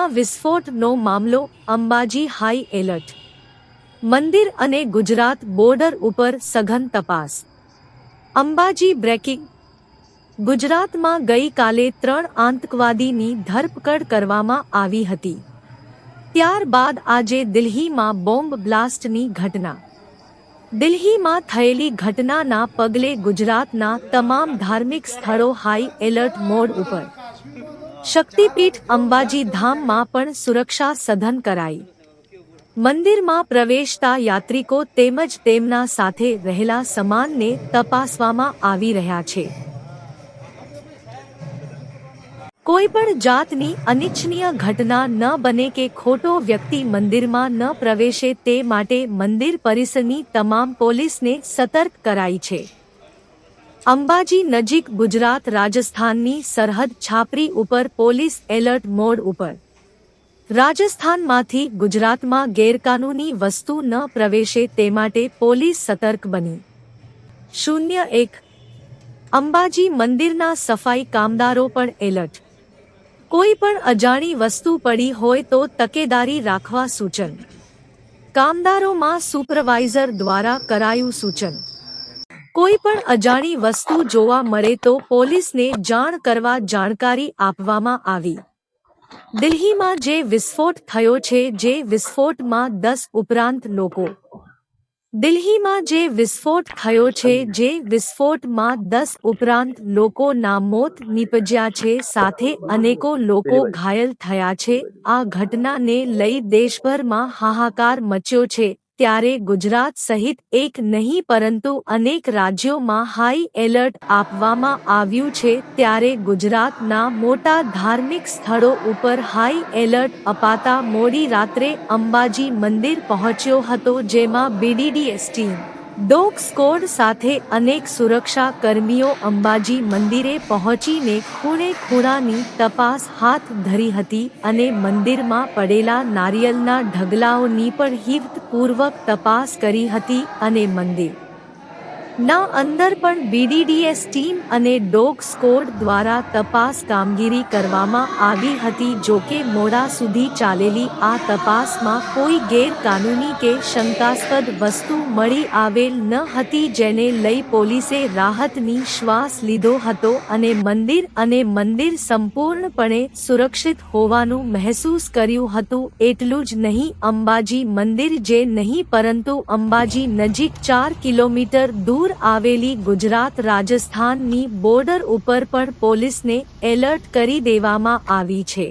મંદિરમાં વિસ્ફોટનો મામલો Ambaji high alert મંદિર અને ગુજરાત બોર્ડર ઉપર સઘન તપાસ. અંબાજી બ્રેકિંગ ગુજરાતમાં ગઈકાલે ત્રણ આતંકવાદીની ધરપકડ કરવામાં આવી હતી. ત્યારબાદ આજે દિલ્હીમાં બોમ્બ બ્લાસ્ટની ઘટના. દિલ્હીમાં થયેલી ઘટનાના પગલે ગુજરાતના તમામ ધાર્મિક સ્થળો હાઈ એલર્ટ મોડ ઉપર. શક્તિપીઠ અંબાજી ધામમાં પણ સુરક્ષા સઘન કરાઈ. મંદિરમાં પ્રવેશતા યાત્રિકો તેમજ તેમના સાથે રહેલા સમાનને તપાસવામાં આવી રહ્યા છે. કોઈ પણ જાતની અનિચ્છનીય ઘટના ન બને કે ખોટો વ્યક્તિ મંદિરમાં ન પ્રવેશે તે માટે મંદિર પરિસરની તમામ પોલીસને સતર્ક કરાઈ છે. અંબાજી નજીક ગુજરાત રાજસ્થાનની સરહદ છાપરી ઉપર પોલીસ એલર્ટ મોડ ઉપર. રાજસ્થાનમાંથી ગુજરાતમાં ગેરકાનૂની વસ્તુ ન પ્રવેશે તે માટે પોલીસ સતર્ક બની. શૂન્ય એક. અંબાજી મંદિરના સફાઈ કામદારો પણ એલર્ટ. કોઈ પણ અજાણી વસ્તુ પડી હોય તો તકેદારી રાખવા સૂચન. કામદારોમાં સુપરવાઇઝર દ્વારા કરાયું સૂચન. કોઈ પણ અજાણી વસ્તુ જોવા મળે તો પોલીસને જાણ કરવા જાણકારી આપવામાં આવી. દિલ્હીમાં જે વિસ્ફોટ થયો છે, જે વિસ્ફોટમાં દસ ઉપરાંત લોકો. દિલ્હીમાં જે વિસ્ફોટ થયો છે, જે વિસ્ફોટમાં દસ ઉપરાંત લોકોના મોત નીપજ્યા છે, સાથે અનેકો લોકો ઘાયલ થયા છે. આ ઘટનાને લઈ દેશભરમાં હાહાકાર મચ્યો છે. ત્યારે ગુજરાત સહિત એક નહીં પરંતુ અનેક રાજ્યોમાં હાઈ એલર્ટ આપવામાં આવ્યું છે ત્યારે ગુજરાતના મોટા ધાર્મિક સ્થળો ઉપર હાઈ એલર્ટ અપાતા મોડી રાત્રે અંબાજી મંદિર પહોંચ્યો હતો જેમાં બીડીડીએસ ટીમ ડોગ સ્કોડ સાથે અનેક સુરક્ષા કર્મીઓ અંબાજી મંદિરે પહોંચીને ખૂણે ખૂણાની તપાસ હાથ ધરી હતી અને મંદિરમાં પડેલા નારિયેલના ઢગલાઓની પણ હિતપૂર્વક તપાસ કરી હતી અને મંદિર ના અંદર પણ બીડીડીએસ ટીમ અને ડોગ સ્કોડ દ્વારા તપાસ કામગીરી કરવામાં આવી હતી જો કે મોડા સુધી ચાલેલી આ તપાસમાં કોઈ ગેરકાનૂની કે શંકાસ્પદ વસ્તુ મળી આવેલ ન હતી જેને લઈ પોલીસે રાહતની શ્વાસ લીધો હતો અને મંદિર અને મંદિર સંપૂર્ણપણે સુરક્ષિત હોવાનું મહેસૂસ કર્યું હતું. એટલું જ નહીં, અંબાજી મંદિર જે નહીં, પરંતુ અંબાજી નજીક ચાર કિલોમીટર દૂર આવેલી ગુજરાત રાજસ્થાનની બોર્ડર ઉપર પણ પોલીસને એલર્ટ કરી દેવામાં આવી છે.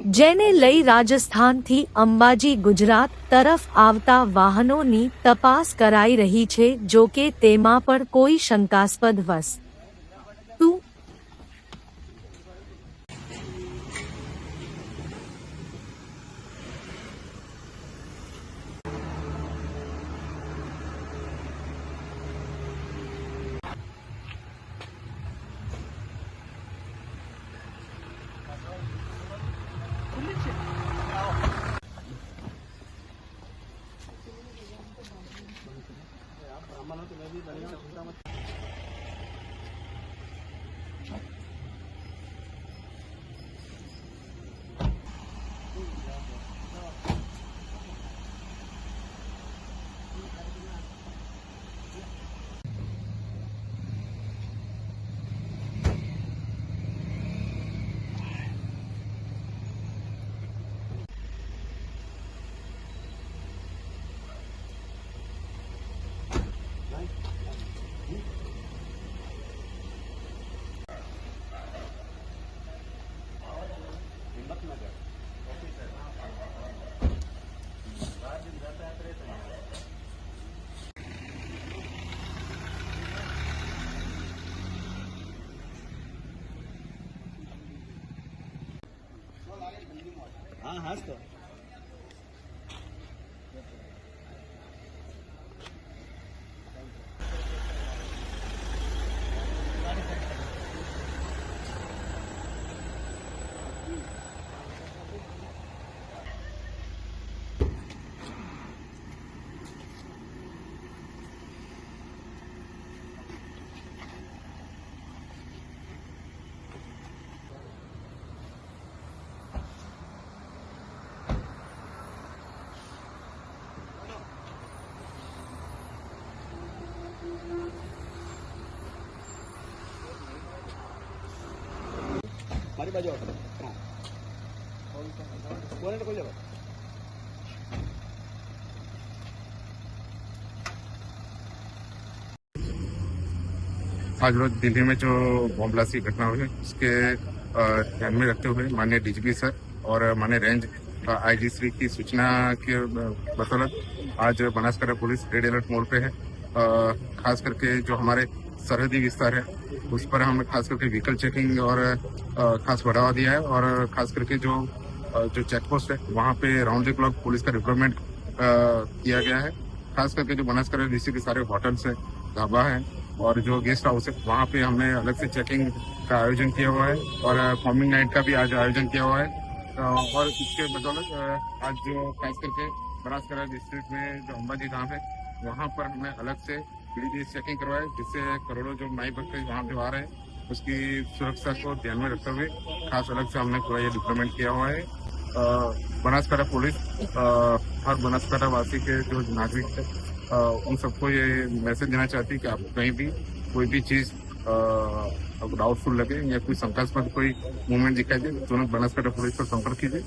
જેને લઈ રાજસ્થાનથી અંબાજી ગુજરાત તરફ આવતા વાહનોની તપાસ કરાઈ રહી છે જો કે તેમાં પણ કોઈ શંકાસ્પદ વસ્તુ હા હા તો મારી બાજુ આવો હા બોલે કોઈ જવાબ आज रोज दिल्ली में जो बॉम्ब ब्लास्ट की घटना हुई है उसके अ, ध्यान में रखते हुए माननीय डीजीपी सर और माननीय रेंज आईजी श्री की सूचना के अ, बदौलत आज Banaskantha police red alert mode पे है अ, खास करके जो हमारे सरहदी विस्तार है उस पर हमने खास करके व्हीकल चेकिंग और खास बढ़ावा दिया है और खास करके जो जो चेक पोस्ट है, वहाँ पे राउंड द क्लॉक पुलिस का रिक्वायरमेंट किया गया है। खास करके जो बनासकांठा डिस्ट्रिक्ट के सारे होटल्स है, ढाबा है और जो गेस्ट हाउस है, वहाँ पे हमने अलग से चेकिंग का आयोजन किया हुआ है और फॉर्मिंग नाइट का भी आज आयोजन किया हुआ है। और इसके बदौलत आज जो खास करके बनासकांठा डिस्ट्रिक्ट में जो अम्बाजी गाँव है, वहाँ पर हमने अलग से पीडीडी चेकिंग करवाए, जिससे करोड़ों जो माई भक्त वहाँ पे आ रहे हैं उसकी सुरक्षा को ध्यान में रखते हुए खास अलग से हमने पूरा ये डिप्लोमेंट किया हुआ है। बनासकांठा पुलिस हर बनासकांठा वासी के जो नागरिक है उन सबको ये मैसेज देना चाहती है कि आप कहीं भी कोई भी चीज़ डाउटफुल लगे या कोई शंकास्पद कोई मूवमेंट दिखाई दे तुरंत बनासकाठा पुलिस पर संपर्क कीजिए।